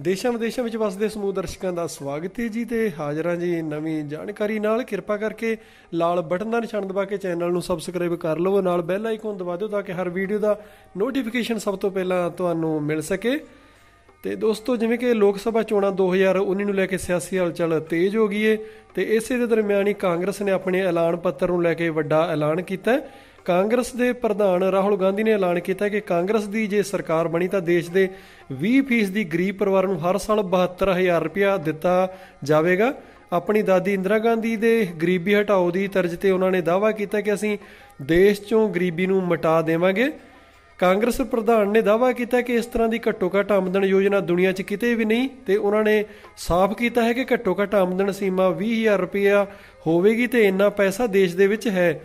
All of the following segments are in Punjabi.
ਦੇਸ਼ਾਂ ਵਿਦੇਸ਼ਾਂ ਵਿੱਚ ਵਸਦੇ ਸਮੂਹ ਦਰਸ਼ਕਾਂ ਦਾ ਸਵਾਗਤ ਹੈ ਜੀ ਤੇ ਹਾਜ਼ਰਾਂ ਜੀ ਨਵੀਂ ਜਾਣਕਾਰੀ ਨਾਲ। ਕਿਰਪਾ ਕਰਕੇ ਲਾਲ ਬਟਨ ਦਾ ਨਿਸ਼ਾਨ ਦਬਾ ਕੇ ਚੈਨਲ ਨੂੰ ਸਬਸਕ੍ਰਾਈਬ ਕਰ ਲਵੋ। ਨਾਲ ਬੈਲ ਆਈਕਨ ਦਬਾ ਦਿਓ ਤਾਂ ਕਿ ਹਰ ਵੀਡੀਓ ਦਾ ਨੋਟੀਫਿਕੇਸ਼ਨ ਸਭ ਤੋਂ ਪਹਿਲਾਂ ਤੁਹਾਨੂੰ ਮਿਲ ਸਕੇ। ਤੇ ਦੋਸਤੋ, ਜਿਵੇਂ ਕਿ ਲੋਕ ਸਭਾ ਚੋਣਾਂ 2019 ਨੂੰ ਲੈ ਕੇ ਸਿਆਸੀ ਹਲਚਲ ਤੇਜ਼ ਹੋ ਗਈ ਏ ਤੇ ਇਸੇ ਦੇ ਦਰਮਿਆਨ ਹੀ ਕਾਂਗਰਸ ਨੇ ਆਪਣੇ ਐਲਾਨ ਪੱਤਰ ਨੂੰ ਲੈ ਕੇ ਵੱਡਾ ਐਲਾਨ ਕੀਤਾ ਹੈ। ਕਾਂਗਰਸ ਦੇ ਪ੍ਰਧਾਨ ਰਾਹੁਲ ਗਾਂਧੀ ਨੇ ਐਲਾਨ ਕੀਤਾ ਕਿ ਕਾਂਗਰਸ ਦੀ ਜੇ ਸਰਕਾਰ ਬਣੀ ਤਾਂ ਦੇਸ਼ ਦੇ 20% ਦੀ ਗਰੀਬ ਪਰਿਵਾਰ ਨੂੰ ਹਰ ਸਾਲ 72000 ਰੁਪਇਆ ਦਿੱਤਾ ਜਾਵੇਗਾ। ਆਪਣੀ ਦਾਦੀ ਇੰਦਰਾ ਗਾਂਧੀ ਦੇ ਗਰੀਬੀ ਹਟਾਓ ਦੀ ਤਰਜ਼ ਤੇ ਉਹਨਾਂ ਨੇ ਦਾਅਵਾ ਕੀਤਾ ਕਿ ਅਸੀਂ ਦੇਸ਼ 'ਚੋਂ ਗਰੀਬੀ ਨੂੰ ਮਿਟਾ ਦੇਵਾਂਗੇ। ਕਾਂਗਰਸ ਪ੍ਰਧਾਨ ਨੇ ਦਾਅਵਾ ਕੀਤਾ ਕਿ ਇਸ ਤਰ੍ਹਾਂ ਦੀ ਘੱਟੋ ਘੱਟ ਆਮਦਨ ਯੋਜਨਾ ਦੁਨੀਆ 'ਚ ਕਿਤੇ ਵੀ ਨਹੀਂ ਤੇ ਉਹਨਾਂ ਨੇ ਸਾਫ਼ ਕੀਤਾ ਹੈ ਕਿ ਘੱਟੋ ਘੱਟ ਆਮਦਨ ਸੀਮਾ 20000 ਰੁਪਇਆ ਹੋਵੇਗੀ ਤੇ ਇੰਨਾ ਪੈਸਾ ਦੇਸ਼ ਦੇ ਵਿੱਚ ਹੈ।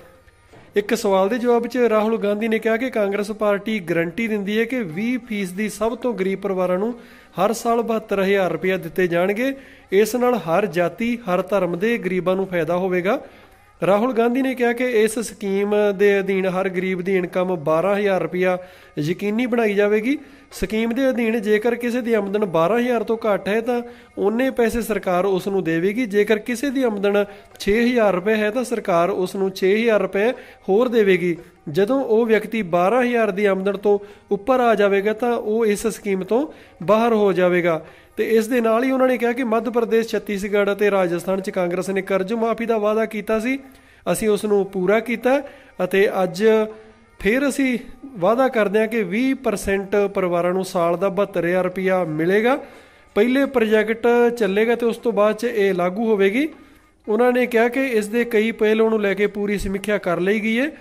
ਇੱਕ ਸਵਾਲ ਦੇ ਜਵਾਬ 'ਚ ਰਾਹੁਲ ਗਾਂਧੀ ਨੇ ਕਿਹਾ ਕਿ ਕਾਂਗਰਸ ਪਾਰਟੀ ਗਰੰਟੀ ਦਿੰਦੀ ਹੈ ਕਿ 20% ਦੀ ਸਭ ਤੋਂ ਗਰੀਬ ਪਰਿਵਾਰਾਂ ਨੂੰ ਹਰ ਸਾਲ 72000 ਰੁਪਏ ਦਿੱਤੇ ਜਾਣਗੇ। ਇਸ ਨਾਲ ਹਰ ਜਾਤੀ, ਹਰ ਧਰਮ ਦੇ ਗਰੀਬਾਂ ਨੂੰ ਫਾਇਦਾ ਹੋਵੇਗਾ। ਰਾਹੁਲ ਗਾਂਧੀ ਨੇ ਕਿਹਾ ਕਿ ਇਸ ਸਕੀਮ ਦੇ ਅਧੀਨ ਹਰ ਗਰੀਬ ਦੀ ਇਨਕਮ 12000 ਰੁਪਇਆ ਯਕੀਨੀ ਬਣਾਈ ਜਾਵੇਗੀ। ਸਕੀਮ ਦੇ ਅਧੀਨ ਜੇਕਰ ਕਿਸੇ ਦੀ ਆਮਦਨ 12000 ਤੋਂ ਘੱਟ ਹੈ ਤਾਂ ਉਹਨੇ ਪੈਸੇ ਸਰਕਾਰ ਉਸ ਨੂੰ ਦੇਵੇਗੀ। ਜੇਕਰ ਕਿਸੇ ਦੀ ਆਮਦਨ 6000 ਰੁਪਏ ਹੈ ਤਾਂ ਸਰਕਾਰ ਉਸ ਨੂੰ 6000 ਰੁਪਏ ਹੋਰ ਦੇਵੇਗੀ। ਜਦੋਂ ਉਹ ਵਿਅਕਤੀ 12000 ਦੀ ਆਮਦਨ ਤੋਂ ਉੱਪਰ ਆ ਜਾਵੇਗਾ ਤਾਂ ਉਹ ਇਸ ਸਕੀਮ ਤੋਂ ਬਾਹਰ ਹੋ ਜਾਵੇਗਾ। ਤੇ ਇਸ ਦੇ ਨਾਲ ਹੀ ਉਹਨਾਂ ਨੇ ਕਿਹਾ ਕਿ ਮੱਧ ਪ੍ਰਦੇਸ਼, ਛੱਤੀਸਗੜ੍ਹ ਅਤੇ ਰਾਜਸਥਾਨ 'ਚ ਕਾਂਗਰਸ ਨੇ ਕਰਜ਼ ਮਾਫੀ ਦਾ ਵਾਅਦਾ ਕੀਤਾ ਸੀ। ਅਸੀਂ ਉਸ ਨੂੰ ਪੂਰਾ ਕੀਤਾ ਅਤੇ ਅੱਜ ਫਿਰ ਅਸੀਂ ਵਾਅਦਾ ਕਰਦੇ ਹਾਂ ਕਿ 20% ਪਰਿਵਾਰਾਂ ਨੂੰ ਸਾਲ ਦਾ 72000 ਰੁਪਇਆ ਮਿਲੇਗਾ। ਪਹਿਲੇ ਪ੍ਰੋਜੈਕਟ ਚੱਲੇਗਾ ਤੇ ਉਸ ਤੋਂ ਬਾਅਦ 'ਚ ਇਹ ਲਾਗੂ ਹੋਵੇਗੀ। ਉਹਨਾਂ ਨੇ ਕਿਹਾ ਕਿ ਇਸ ਦੇ ਕਈ ਪਹਿਲੂਆਂ ਨੂੰ ਲੈ ਕੇ ਪੂਰੀ ਸਮੀਖਿਆ ਕਰ ਲਈ ਗਈ ਹੈ।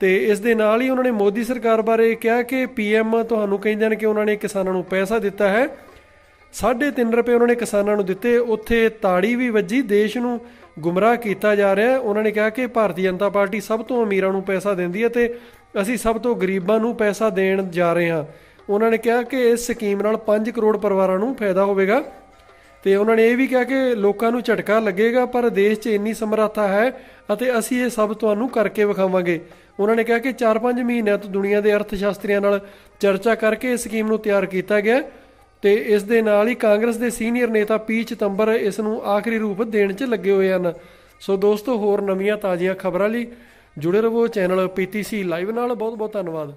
ਤੇ ਇਸ ਦੇ ਨਾਲ ਹੀ ਉਹਨਾਂ ਨੇ ਮੋਦੀ ਸਰਕਾਰ ਬਾਰੇ ਕਿਹਾ ਕਿ ਪੀਐਮ ਤੁਹਾਨੂੰ ਕਹਿੰਦੇ ਨੇ ਕਿ ਉਹਨਾਂ ਨੇ ਕਿਸਾਨਾਂ ਨੂੰ ਪੈਸਾ ਦਿੱਤਾ ਹੈ। 3.5 ਰੁਪਏ ਉਹਨਾਂ ਨੇ ਕਿਸਾਨਾਂ ਨੂੰ ਦਿੱਤੇ। ਉੱਥੇ ਤਾੜੀ ਵੀ ਵੱਜੀ, ਦੇਸ਼ ਨੂੰ ਗੁੰਮਰਾਹ ਕੀਤਾ ਜਾ ਰਿਹਾ ਹੈ। ਉਹਨਾਂ ਨੇ ਕਿਹਾ ਕਿ ਭਾਰਤੀ ਜਨਤਾ ਪਾਰਟੀ ਸਭ ਤੋਂ ਅਮੀਰਾਂ ਨੂੰ ਪੈਸਾ ਦਿੰਦੀ ਹੈ ਤੇ ਅਸੀਂ ਸਭ ਤੋਂ ਗਰੀਬਾਂ ਨੂੰ ਪੈਸਾ ਦੇਣ ਜਾ ਰਹੇ ਹਾਂ। ਉਹਨਾਂ ਨੇ ਕਿਹਾ ਕਿ ਇਸ ਸਕੀਮ ਨਾਲ 5 ਕਰੋੜ ਪਰਿਵਾਰਾਂ ਨੂੰ ਫਾਇਦਾ ਹੋਵੇਗਾ। ਤੇ ਉਹਨਾਂ ਨੇ ਇਹ ਵੀ ਕਿਹਾ ਕਿ ਲੋਕਾਂ ਨੂੰ ਝਟਕਾ ਲੱਗੇਗਾ, ਪਰ ਦੇਸ਼ 'ਚ ਇੰਨੀ ਸਮਰੱਥਾ ਹੈ ਅਤੇ ਅਸੀਂ ਇਹ ਸਭ ਤੁਹਾਨੂੰ ਕਰਕੇ ਵਿਖਾਵਾਂਗੇ। ਉਹਨਾਂ ਨੇ ਕਿਹਾ ਕਿ 4-5 ਮਹੀਨਿਆਂ ਤੋਂ ਦੁਨੀਆ ਦੇ ਅਰਥਸ਼ਾਸਤਰੀਆਂ ਨਾਲ ਚਰਚਾ ਕਰਕੇ ਇਸ ਸਕੀਮ ਨੂੰ ਤਿਆਰ ਕੀਤਾ ਗਿਆ ਤੇ ਇਸ ਦੇ ਨਾਲ ਹੀ ਕਾਂਗਰਸ ਦੇ ਸੀਨੀਅਰ ਨੇਤਾ ਪੀ ਚਤੰਬਰ ਇਸ ਨੂੰ ਆਖਰੀ ਰੂਪ ਦੇਣ 'ਚ ਲੱਗੇ ਹੋਏ ਹਨ। ਸੋ ਦੋਸਤੋ, ਹੋਰ ਨਵੀਆਂ ਤਾਜ਼ੀਆਂ ਖਬਰਾਂ ਲਈ ਜੁੜੇ ਰਹੋ ਚੈਨਲ ਪੀਟੀਸੀ ਲਾਈਵ ਨਾਲ। ਬਹੁਤ ਬਹੁਤ ਧੰਨਵਾਦ।